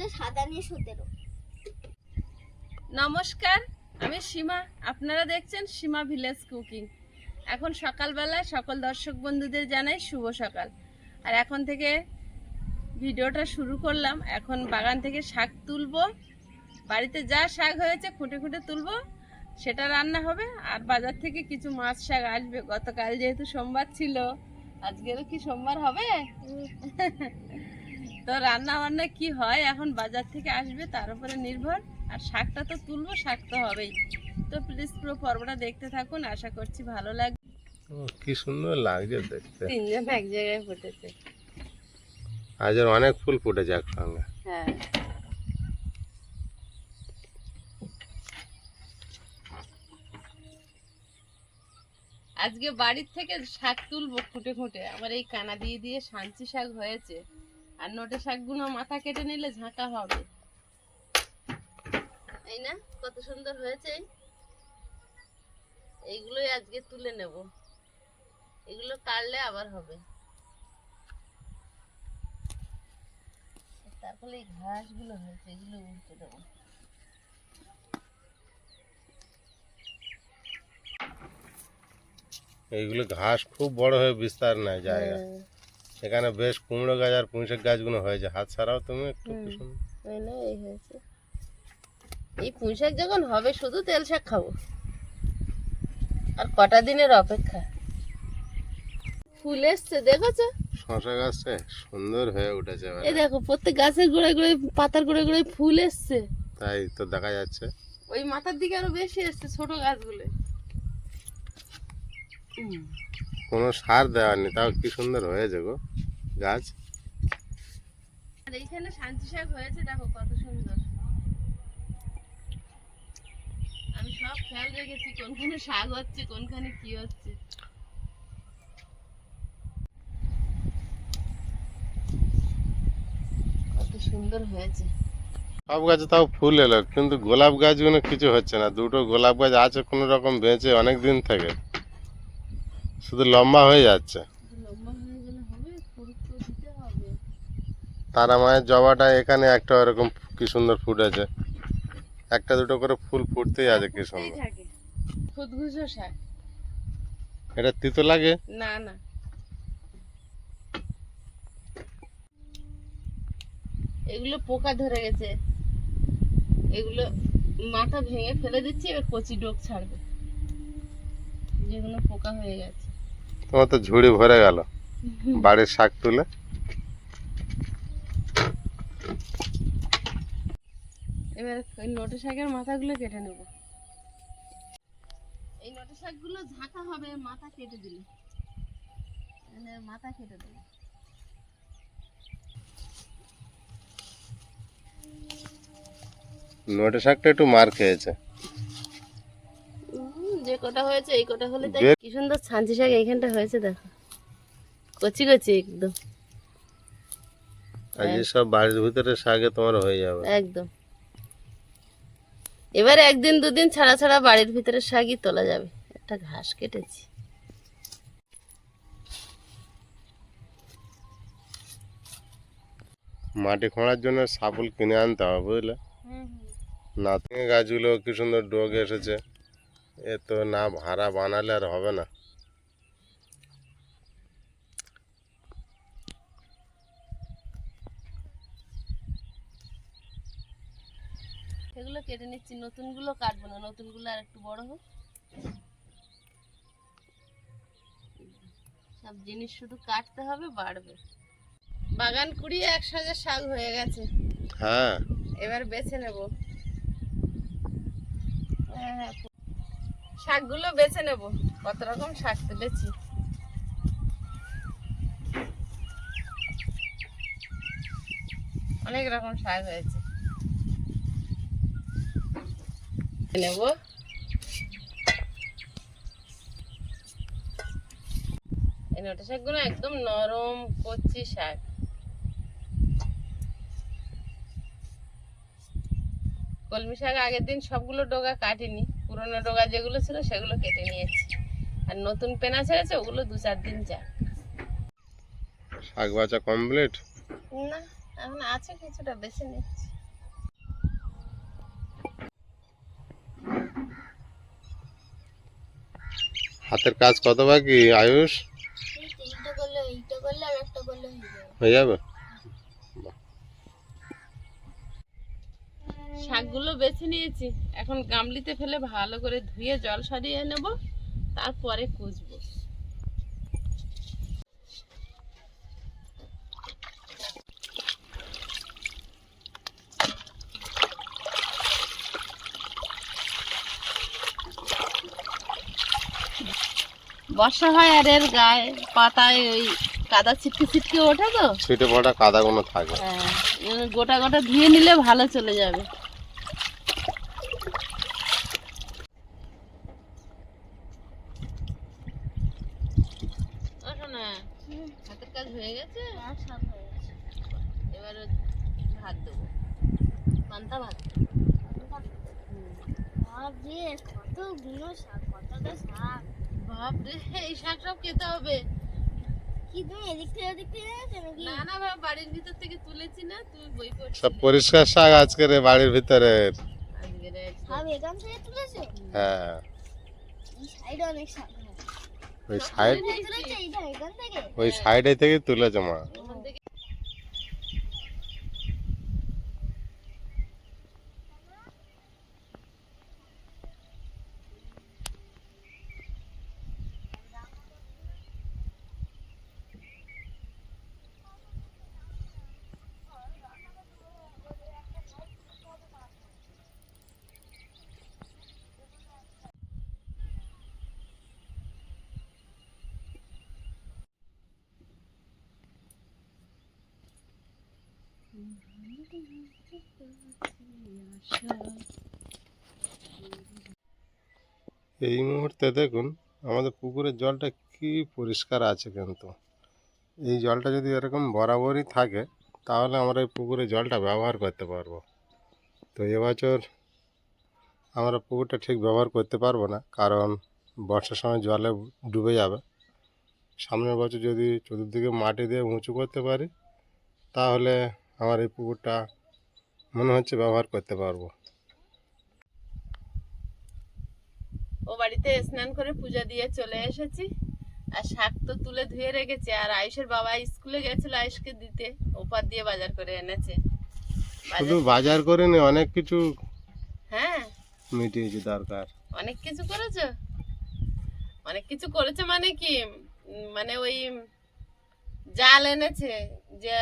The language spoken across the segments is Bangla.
তিনটে সাদা নিয়ে সতেরো নমস্কার আমি সীমা। আপনারা দেখছেন সীমা ভিলেজ কুকিং। এখন সকালবেলায় সকল দর্শক বন্ধুদের জানাই শুভ সকাল। আর এখন থেকে ভিডিওটা শুরু করলাম। এখন বাগান থেকে শাক তুলবো। বাড়িতে যা শাক হয়েছে খুঁটে খুঁটে তুলবো। সেটা রান্না হবে। আর বাজার থেকে কিছু মাছ শাক আসবে। গতকাল যেহেতু সোমবার ছিল আজকেরও কি সোমবার হবে? তো রান্না বান্না কি হয়? এখন বাজার থেকে আসবে তার উপরে নির্ভর। আর শাকটা তো তুলবো শাক তো হবেই। তো প্লিজ পুরো পর্বটা দেখতে থাকুন আশা করছি ভালো লাগবে কি সুন্দর লাগছে দেখতে। তিনজন এক জায়গায় ফুটেছে। আজ অনেক ফুল ফুটেছে একসঙ্গে। হ্যাঁ। আজকে বাড়ির থেকে শাক তুলবো খুঁটে খুঁটে। আমার এই কানা দিয়ে দিয়ে শান্তি শাক হয়েছে। আর নোটে শাকগুলো মাথা কেটে নিলে ঝাঁকা হবে। এই না কত সুন্দর হয়েছে। এইগুলোই আজকে তুলে নেব। এগুলো কাটলে আবার হবে। তারপরে এই ঘাসগুলো হয়েছে এগুলো উল্টে দেবো। এইগুলো ঘাস খুব বড় হয়ে বিস্তার নেয় জায়গা। এখানে বেশ কুমড়ো গাছ আর পুঁইশাক গাছগুলো হয়েছে। হাত ছাড়াও তুমি একটু। এই হয়েছে। এই পুঁই শাক যখন হবে শুধু তেল শাক খাব। আর কটা দিনের অপেক্ষা? ফুল এসছে দেখেছ? শশা গাছটা সুন্দর হয়ে উঠেছে এই দেখো প্রত্যেক গাছের গোড়ায় গোড়ায় পাতার গোড়ায় গোড়ায় ফুল এসছে। তাই তো দেখা যাচ্ছে। ওই মাথার দিকে আরও বেশি এসছে ছোট গাছগুলো। কোনো সার দেওয়ার নেই তাও কি সুন্দর হয়েছে গো গাছ। এইখানে শান্তি শাক হয়েছে দেখো কত সুন্দর। আমি সব খেয়াল রেখেছি কোনখানে শাক হচ্ছে কোনখানে কি হচ্ছে। কত সুন্দর হয়েছে। সব গাছে তাও ফুল এলো কিন্তু গোলাপ গাছগুলো কিছু হচ্ছে না। দুটো গোলাপ গাছ আছে কোনো রকম বেঁচে অনেক দিন থেকে। শুধু লম্বা হয়ে যাচ্ছে। হয়ে তারা মায়ের জবাটা এখানে একটা এরকম কি সুন্দর ফুটেছে একটা দুটো করে ফুল ফুটতেই আছে কি সুন্দর। এটা তিতো লাগে? না না। এগুলো পোকা ধরে গেছে। এগুলো মাথা ভেঙে ফেলে দিচ্ছি এবার কচি ডোক ছাড়বে। যেগুলো পোকা হয়ে গেছে। তোমার তো ঝুড়ি ভরে গেল। বাড়ির শাক তুলে। এবার ওই নোটে শাকের মাথাগুলো কেটে নেব। এই নোটে শাকগুলো ঝাঁকা হবে মাথা কেটে দিলে। মানে মাথা কেটে দেবো। নোটে শাকটা একটু মার খেয়েছে। কটা হয়েছে এই কটা হলে তাই কি সুন্দর ছাঞ্চি শাক এইখানটা হয়েছে দেখো। কচি কচি একদম। আর সব বাড়ির ভিতরে শাকে তোমার হয়ে যাবে। একদম। এবার একদিন দুদিন ছাড়া ছাড়া বাড়ির ভিতরে শাকই তোলা যাবে। একটা ঘাস কেটেছি। মাটি খোঁড়ার জন্য সাপুল কিনে আনতে হবে বুঝলে? নাতনি গাছগুলো কি সুন্দর ডোগ এসেছে। এ তো না ভাড়া বানালে আর হবে না। সেগুলো কেটে নিচ্ছি নতুনগুলো কাটবো না নতুনগুলো আর একটু বড় হোক। সব জিনিস শুধু কাটতে হবে বাড়বে। বাগান কুড়িয়ে এক সাজের শাক হয়ে গেছে। হ্যাঁ। এবার বেছে নেব। হ্যাঁ, হ্যাঁ, শাকগুলো বেছে নেব। কত রকম শাক তুলেছি। অনেক রকম শাক হয়েছে। নেব। এই নোটা শাকগুলো একদম নরম, কচি শাক। কলমি শাক আগের দিন সবগুলো ডগা কাটিনি। পুরনো ডোগা যেগুলো ছিল সেগুলো কেটে নিয়েছি। আর নতুন পেনা ছেড়েছে ওগুলো দু চার দিন যাক। শাক বাচা কমপ্লিট না এখন আছে কিছুটা বেছে নিচ্ছি। হাতের কাজ কত বাকি আয়ুষ? এইটা করলে এইটা করলে আর একটা করলে হয়ে যাবে? শাকগুলো বেছে নিয়েছি। এখন গামলিতে ফেলে ভালো করে ধুয়ে জল সারিয়ে নেব তারপরে কুচবো। বর্ষা হয় আর এর গায়ে পাতায় ওই কাদা ছিটকে ছিটকে ওঠে তো? ছিটে পড়া কাদাগুলো থাকে। হ্যাঁ গোটা গোটা ধুয়ে নিলে ভালো চলে যাবে। না? হাতের কাজ হয়ে গেছে? আর সব হয়ে গেছে। এবার ভাত দেবো। পান্তা ভাত। শাক কতটা শাক? বাপ রে এই শাক সব খেতে হবে। কি তুমি এদিক থেকে ওদিক থেকে এনেছো নাকি? না না বাবা, বাড়ির ভিতর থেকে তুলেছি না তুমি বই পড়ছি সব পরিষ্কার শাক বাড়ির ভিতরে। সব এখান থেকে তুলেছো? হ্যাঁ। এই সাইডে অনেক শাক। হয়। ওই সাইড ওই সাইডে থেকে তুলেছে মা ওখান থেকে এই মুহূর্তে দেখুন, আমাদের পুকুরের জলটা কি পরিষ্কার আছে কিন্তু। এই জলটা যদি এরকম বরাবরই থাকে, তাহলে আমরা এই পুকুরের জলটা ব্যবহার করতে পারব। তো এবছর আমরা পুকুরটা ঠিক ব্যবহার করতে পারব না, কারণ বর্ষার সময় জলে ডুবে যাবে। সামনের বছর যদি চতুর্দিকে মাটি দিয়ে উঁচু করতে পারি, তাহলে আমার এই পুকুরটা মনে হচ্ছে ব্যবহার করতে পারব। ও বাড়িতে স্নান করে পূজা দিয়ে চলে এসেছি। আর শাক তো তুলে ধুয়ে রেখেছে। আর আয়ুষের বাবা স্কুলে গেছিল আয়ুষকে দিতে। ওপার দিয়ে বাজার করে এনেছে। শুধু বাজার করে নি অনেক কিছু হ্যাঁ। মিটিয়েছে দরকার। অনেক কিছু করেছ? অনেক কিছু করেছে মানে কি? মানে ওই জাল এনেছে যে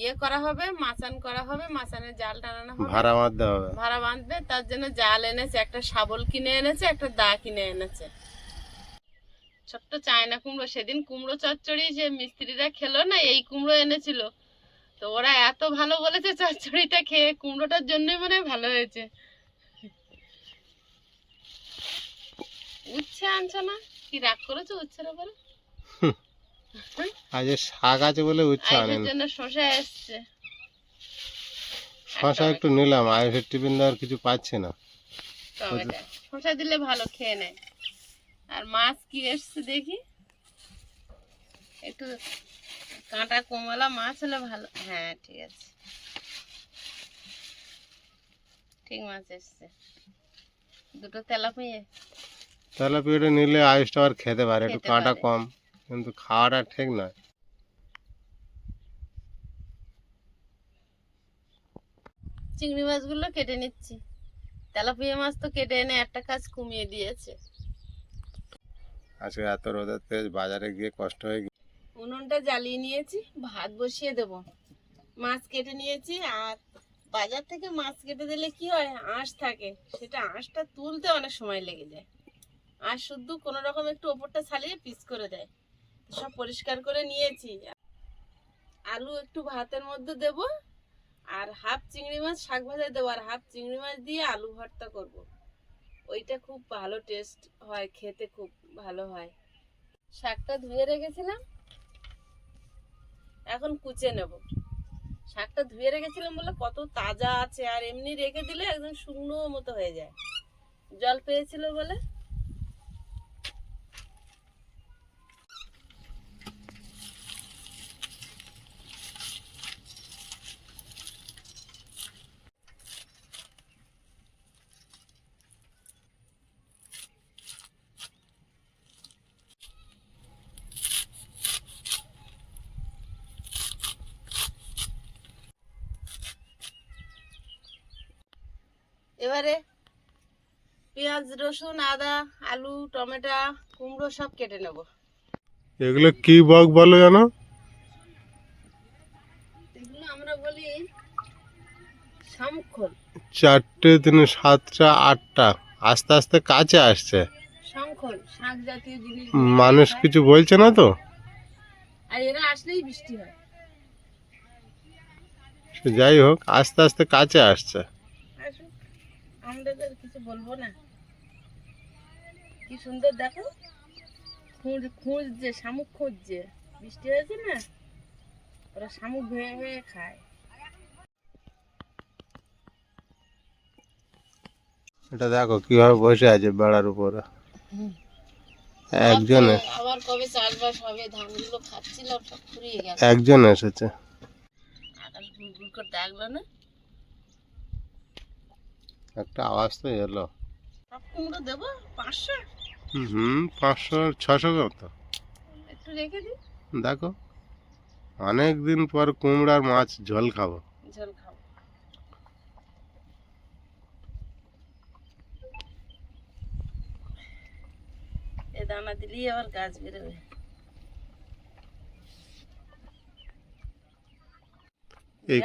ইয়ে করা হবে মাচান করা হবে মাচানের জাল টানানো হবে। ভাড়া মারতে হবে। ভাড়া বাঁধবে তার জন্য জাল এনেছে একটা শাবল কিনে এনেছে একটা দা কিনে এনেছে। ছোট্ট চায়না কুমড়ো সেদিন কুমড়ো চচ্চড়ি যে মিস্ত্রিরা খেলো না এই কুমড়ো এনেছিল। তো ওরা এত ভালো বলেছে চচ্চড়িটা খেয়ে কুমড়োটার জন্যই মনে হয় ভালো হয়েছে। উচ্ছে আনছো না? কি রাগ করেছ উচ্ছের উপরে আজ শাক আছে বলে উচ্ছে আনেন এসছে। শশা একটু নিলাম আয়ুষের টিফিন দেওয়ার কিছু পাচ্ছে না। শসা দিলে ভালো খেয়ে নেয় আর মাছ কি এসছে দেখি? একটু কাঁটা কমলা মাছ হলে ভালো হ্যাঁ ঠিক আছে। ঠিক মাছ এসছে। দুটো তেলাপিয়ে। তাহলে পেটে নিলে আয়ুষটা আর খেতে পারে একটু কাঁটা কম। কিন্তু খাওয়াটা ঠিক নয় চিংড়ি মাছগুলো কেটে নিচ্ছি। তেলাপিয়া মাছ তো কেটে এনে একটা কাজ কমিয়ে দিয়েছে। আজকে এত রোদের তেজ বাজারে গিয়ে কষ্ট হয়ে গিয়ে উনুনটা জ্বালিয়ে নিয়েছি ভাত বসিয়ে দেব। মাছ কেটে নিয়েছি আর বাজার থেকে মাছ কেটে দিলে কি হয়? আঁশ থাকে। সেটা আঁশটা তুলতে অনেক সময় লেগে যায়। আর শুধু কোনো রকম একটু ওপরটা ছালিয়ে পিস করে দেয়। সব পরিষ্কার করে নিয়েছি। আলু একটু ভাতের মধ্যে দেব, আর হাফ চিংড়ি মাছ, শাক ভাজা দেবো, আর হাফ চিংড়ি মাছ দিয়ে আলু ভর্তা করব। ওইটা খুব ভালো টেস্ট হয়, খেতে খুব ভালো হয়। শাকটা ধুয়ে রেখেছিলাম, এখন কুচে নেব। শাকটা ধুয়ে রেখেছিলাম বলে কত তাজা আছে, আর এমনি রেখে দিলে একদম শুকনো মতো হয়ে যায়। জল পেয়েছিল বলে এবারে পেঁয়াজ রসুন আদা আলু টমেটো কুমড়ো সব কেটে নেব। এগুলো কি বক বলো জানো? এগুলো আমরা বলি শামুক্ষল চারটে দিনে সাতটা আটটা আস্তে আস্তে কাছে আসছে। শাক জাতীয় জিনিস। মানুষ কিছু বলছে না তো? আর এরা আসলেই বৃষ্টি হয়। যাই হোক আস্তে আস্তে কাছে আসছে। আমরা কিছু বলব না। কি সুন্দর দেখো। খুঁজ খুঁজছে শামুক খুঁজছে বৃষ্টি হয়েছে না? ওরা শামুক ভেয়ে ভেয়ে খায়। এটা দেখো কীভাবে বসে আছে বেড়ার উপরে। একজনে আবার কবে চাষবাস হবে? ধানগুলো খাচ্ছিলাম সব ফুরিয়ে গেছে। একজন এসেছে। আকাশ গুড় গুড় করে ডাকলো না? একটা আওয়াজ তো এলো। কুমড়ো দেবো? পাঁচশো? হুম পাঁচশো ছশো মতো একটু রেখে দিই। দেখো অনেক দিন পর কুমড়ার মাছ ঝোল খাব। ঝোল খাব। এ দানা দিলেই আবার গাছ বেরোবে। এই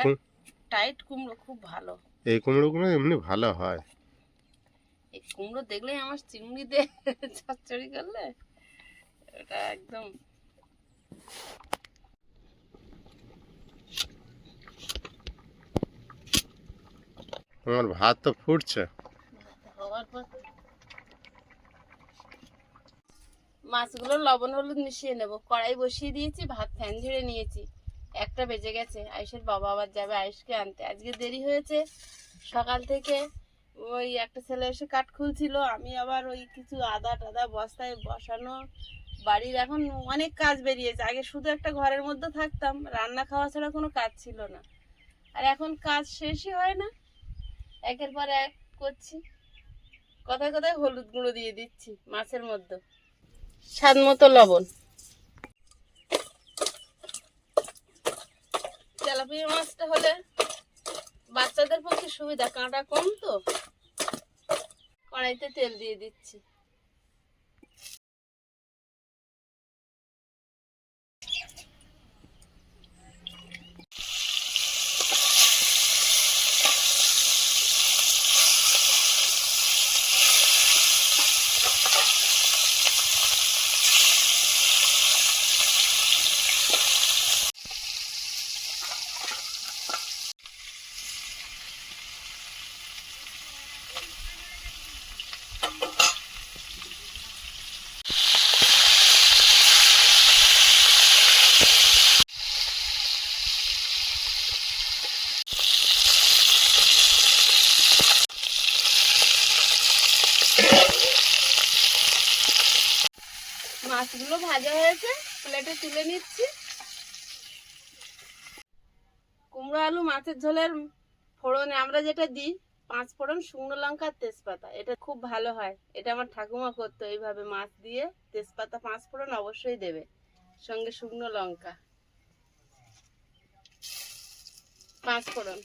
টাইট কুমড়ো খুব ভালো। এই কুমড়োগুলো এমনি ভালো হয়। এই কুমড়ো দেখলেই আমার চিংড়ি দিয়ে চচ্চড়ি করলে এটা একদম আমার ভাত তো ফুটছে। মাছগুলো লবণ হলুদ মিশিয়ে নেব। কড়াই বসিয়ে দিয়েছি ভাত ফ্যান ঝেড়ে নিয়েছি। একটা বেজে গেছে, আয়ুষের বাবা আবার যাবে আয়ুষকে আনতে। আজকে দেরি হয়েছে, সকাল থেকে ওই একটা ছেলে এসে কাঠ খুলছিল, আমি আবার ওই কিছু আদা টাদা বস্তায় বসানো বাড়ির এখন অনেক কাজ বেরিয়েছে। আগে শুধু একটা ঘরের মধ্যে থাকতাম, রান্না খাওয়া ছাড়া কোনো কাজ ছিল না। আর এখন কাজ শেষই হয় না, একের পর এক করছি। কথায় কথায় হলুদ গুঁড়ো দিয়ে দিচ্ছি মাছের মধ্যে। স্বাদ মতো লবণ। তেলাপিয়া মাছটা হলে বাচ্চাদের পক্ষে সুবিধা কাঁটা কম তো? কড়াইতে তেল দিয়ে দিচ্ছি। ভাজা হয়েছে প্লেটে তুলে নিচ্ছি। কুমড়ো আলু মাছের ঝোলের ফোড়নে আমরা যেটা দিই, পাঁচ ফোড়ন শুকনো লঙ্কা তেজপাতা। এটা খুব ভালো হয়। এটা আমার ঠাকুমা করতো এইভাবে মাছ দিয়ে। তেজপাতা পাঁচ ফোড়ন অবশ্যই দেবে। সঙ্গে শুকনো লঙ্কা। পাঁচ ফোড়ন।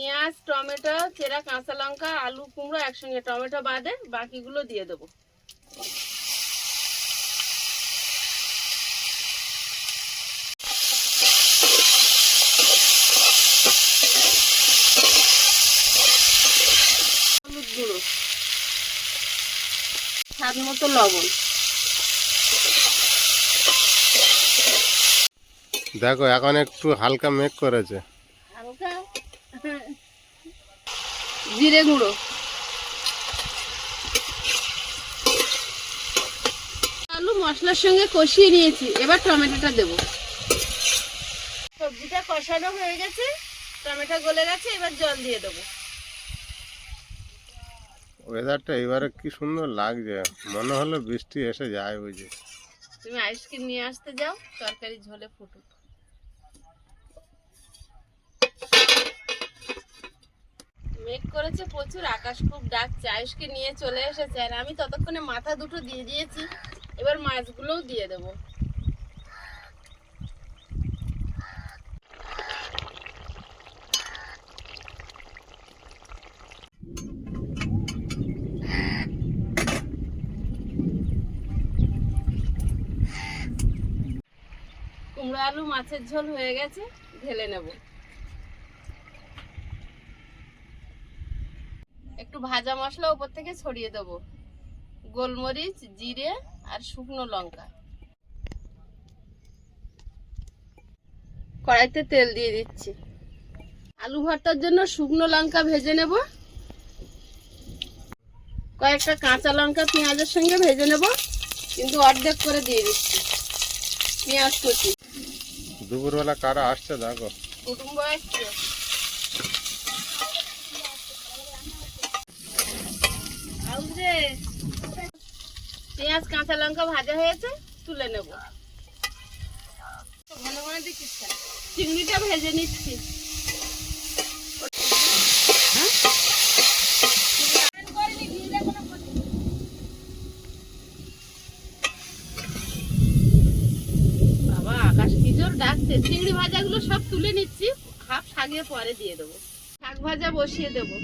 পেঁয়াজ, টমেটো, চেরা, কাঁচা লঙ্কা, আলু, কুমড়ো একসঙ্গে। টমেটো বাদে বাকিগুলো দিয়ে দেবো। স্বাদ মতো লবণ। দেখো, এখন একটু হালকা মেঘ করেছে। জিরে গুঁড়ো। আলু মশলার সঙ্গে কষিয়ে নিয়েছি এবার টমেটোটা দেবো। সবজিটা কষানো হয়ে গেছে টমেটো গলে গেছে এবার জল দিয়ে দেবো। ওয়েদারটা এবারে কি সুন্দর লাগছে মনে হলো বৃষ্টি এসে যায় বুঝি। তুমি আইসক্রিম নিয়ে আসতে যাও তরকারি ঝোলে ফুটুক। মেঘ করেছে, প্রচুর আকাশ খুব ডাকছে আয়ুষকে নিয়ে চলে এসেছে, আর আমি ততক্ষণে মাথা দুটো দিয়ে দিয়েছি, এবার মাছগুলোও দিয়ে দেবো। কুমড়ো আলু, মাছের ঝোল হয়ে গেছে, ঢেলে নেব। ভাজা মশলা উপর থেকে ছড়িয়ে দেবো। গোলমরিচ জিরে আর শুকনো লঙ্কা। কড়াইতে তেল দিয়ে দিচ্ছি। আলু ভর্তার জন্য শুকনো লঙ্কা ভেজে নেব। কয়েকটা কাঁচা লঙ্কা পেঁয়াজের সঙ্গে ভেজে নেব। কিন্তু অর্ধেক করে দিয়ে দিচ্ছি পেঁয়াজ কুচি। দুপুরবেলা কারা আসছে দেখো। কুটুম্ব আসছে পেঁয়াজ, কাঁচা লঙ্কা ভাজা হয়েছে, তুলে নেব। চিংড়িটা ভেজে নিচ্ছি। বাবা, আকাশ কি ডাকছে? চিংড়ি ভাজাগুলো সব তুলে নিচ্ছি। হাফ শাকের পরে দিয়ে দেবো। শাক ভাজা বসিয়ে দেবো।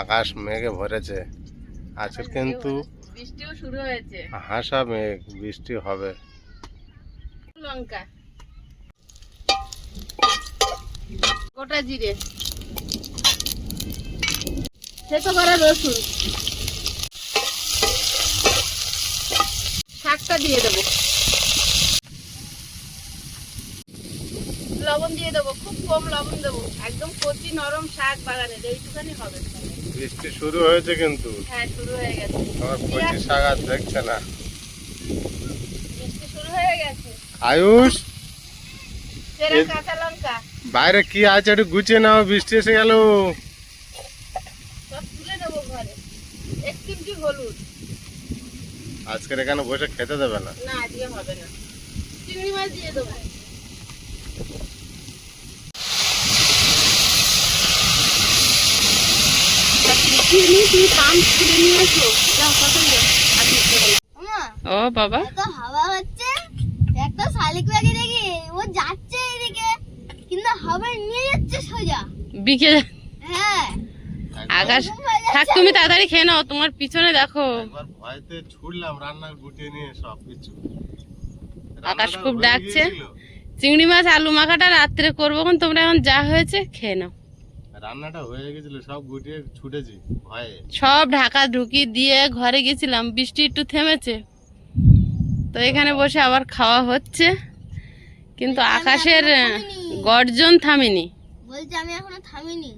আকাশ মেঘে ভরেছে। আজকের কিন্তু বৃষ্টিও শুরু হয়েছে। হাসা মেঘ বৃষ্টি হবে। লঙ্কা। গোটা জিরে। করা রসুন। শাকটা দিয়ে দেবো। লবণ দিয়ে দেবো খুব কম লবণ দেবো। একদম কচি নরম শাক বাগানের এইটুখানি হবে। বৃষ্টি শুরু হয়েছে কিন্তু। হ্যাঁ শুরু হয়ে গেছে। আমার কচি শাক আর দেখছে না। বৃষ্টি শুরু হয়ে গেছে। আয়ুষ? বাইরে কি আছে একটু গুছিয়ে নাও বৃষ্টি এসে গেল। আজকের এখানে বসে খেতে দেবে না। না আজকে হবে না। চিংড়ি মাছ দিয়ে দেবো। তুমি পাম খুলে নিয়ে এসো যাও কত ও বাবা। হাওয়া হচ্ছে একটা শালিক ব্যাগে দেখি ও যাচ্ছে এদিকে কিন্তু হাওয়া নিয়ে যাচ্ছে সোজা। বিকে হ্যাঁ। আকাশ। থাক তুমি তাড়াতাড়ি খেয়ে নাও তোমার পিছনে দেখো। ভয়তে ছুটলাম রান্নার গুটিয়ে নিয়ে সব কিছু। আকাশ খুব ডাকছে। চিংড়ি মাছ আলু মাখাটা রাত্রে করব কোন তোমরা এখন যা হয়েছে খেয়ে নাও। রান্নাটা হয়ে গেছিল সব গুটিয়ে ছুটেছি ভয়ে। সব ঢাকা ঢুকি দিয়ে ঘরে গেছিলাম বৃষ্টি একটু থেমেছে। তো এখানে বসে আবার খাওয়া হচ্ছে। কিন্তু আকাশের গর্জন থামেনি। বলছে আমি এখনও থামিনি।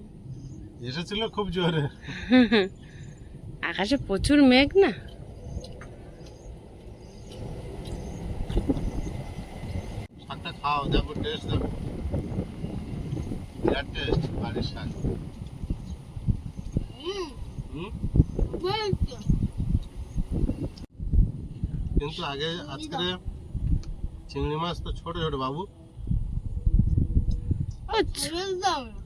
এসেছিল খুব জোরে। আকাশে প্রচুর মেঘ না? খাও দেখো টেস্ট দেখো। বিরাট টেস্ট বাড়ির শাক কিন্তু আগে আজকে চিংড়ি মাছ তো ছোট ছোট বাবু। ও ছ- ছেড়ে দিতে হবে না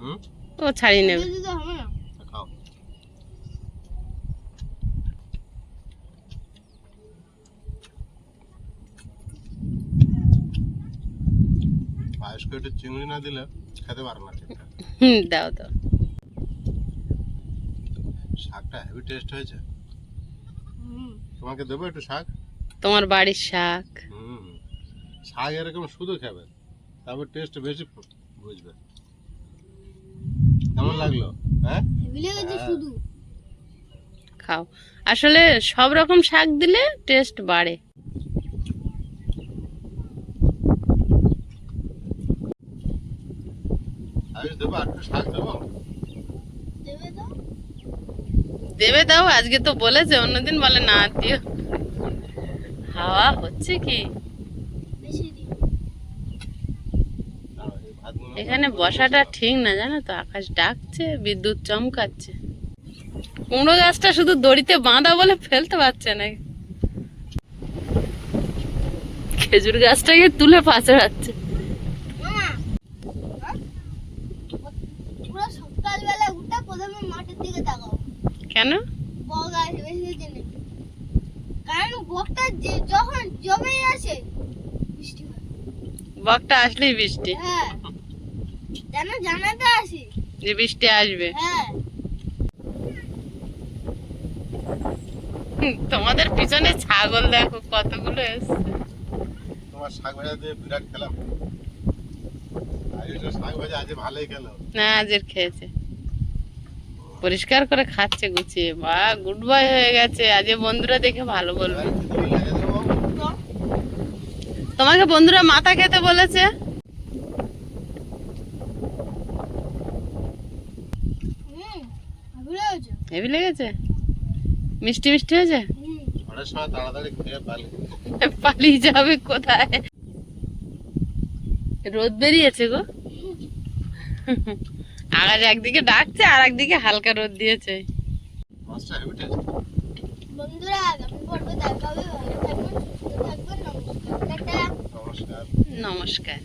হুম ও ছাড়ি নেবে ছেড়ে দিতে হবে না খাও একটু চিংড়ি না দিলে খেতে পারে না ঠিকঠাক হুম, দাও দাও শাকটা হেভি টেস্ট হয়েছে তোমাকে দেবো একটু শাক তোমার বাড়ির শাক হুম শাক এরকম শুধু খাবে তারপর টেস্ট বেশি বুঝবে। কেমন লাগল? হ্যাঁ? হ্যাঁ। শুধু। খাও। আসলে সব রকম শাক দিলে টেস্ট বাড়ে আয়ুষ দেবো আর শাক দেবো? দেবে দাও আজকে তো বলেছে অন্যদিন বলে না দিও। হাওয়া হচ্ছে কি? এখানে বসাটা ঠিক না জানো তো? আকাশ ডাকছে বিদ্যুৎ চমকাচ্ছে। কুমড়ো গাছটা শুধু দড়িতে বাঁধা বলে ফেলতে পারছে না। খেজুর গাছটাকে তুলে পাশে রাখছে মামা হ্যাঁ? পুরো সকালবেলা উঠে প্রথমে মাঠের দিকে তাকাও কেন বক আসবে সেদিনে কারণ বকটা যে যখন জমেই আসে বৃষ্টি হয় বকটা আসলেই বৃষ্টি। হ্যাঁ। জানাতে আসে? যে বৃষ্টি আসবে। হ্যাঁ। তোমাদের পিছনে ছাগল দেখো কতগুলো এসছে। তোমার শাক ভাজা দিয়ে বিরাট খেলাম। শাক ভাজা আজ ভালোই খেলো। না আজের খেয়েছে। পরিষ্কার করে খাচ্ছে গুছিয়ে। বা গুড বয় হয়ে গেছে। আজ বন্ধুরা দেখে ভালো বলবে। তোমাকে বন্ধুরা মাথা খেতে বলেছে। হেভি লেগেছে? মিষ্টি মিষ্টি হয়েছে? পালিয়ে যাবে কোথায়? রোদ বেরিয়েছে গো। আকাশ একদিকে ডাকছে আর একদিকে হালকা রোদ দিয়েছে। বন্ধুরা আগামী পর্বে দেখা হবে ভালো থাকবেন সুস্থ থাকবেন নমস্কার টাটা নমস্কার নমস্কার